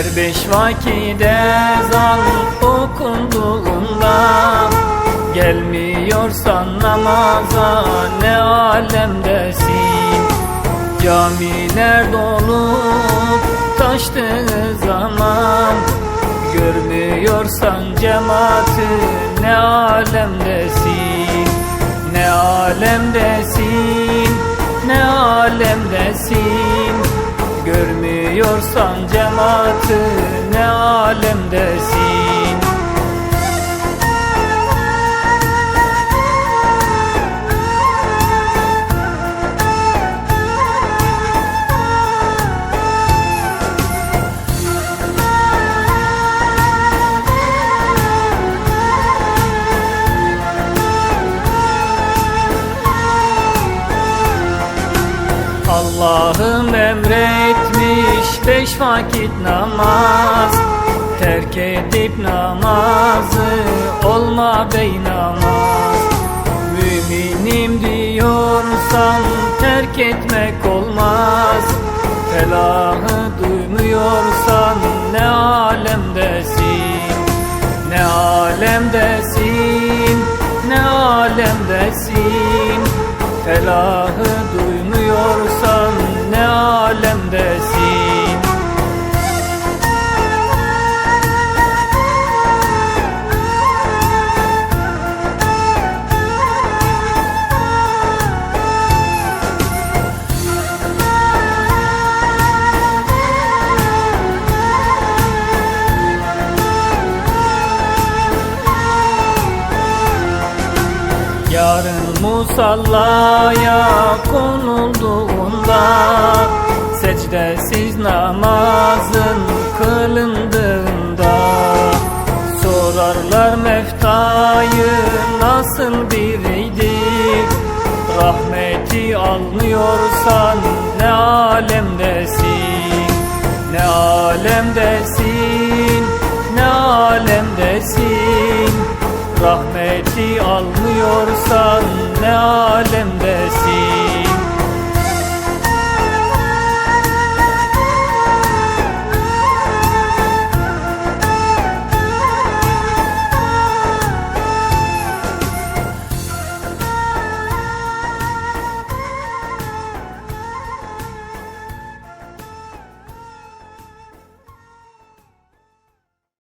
Beş vakit ezan okunduğunda Gelmiyorsan namaza ne alemdesin? Camiler dolup taştığı zaman Görmüyorsan cemaati ne alemdesin? Ne alemdesin? Ne alemdesin Görmüyorsan cemaati ne alemdesin Allah'ım emretmiş beş vakit namaz. Terk edip namazı olma bey namaz Müminim diyorsan terk etmek olmaz. Felahı duymuyorsan ne alemdesin? Ne alemdesin? Ne alemdesin? Felahı duymuyorsan Yarın musallaya konulduğunda Secdesiz namazın kılındığında. Sorarlar meftayı nasıl biriydi? Rahmeti almıyorsan ne alemdesin Rahmeti almıyorsan ne alemde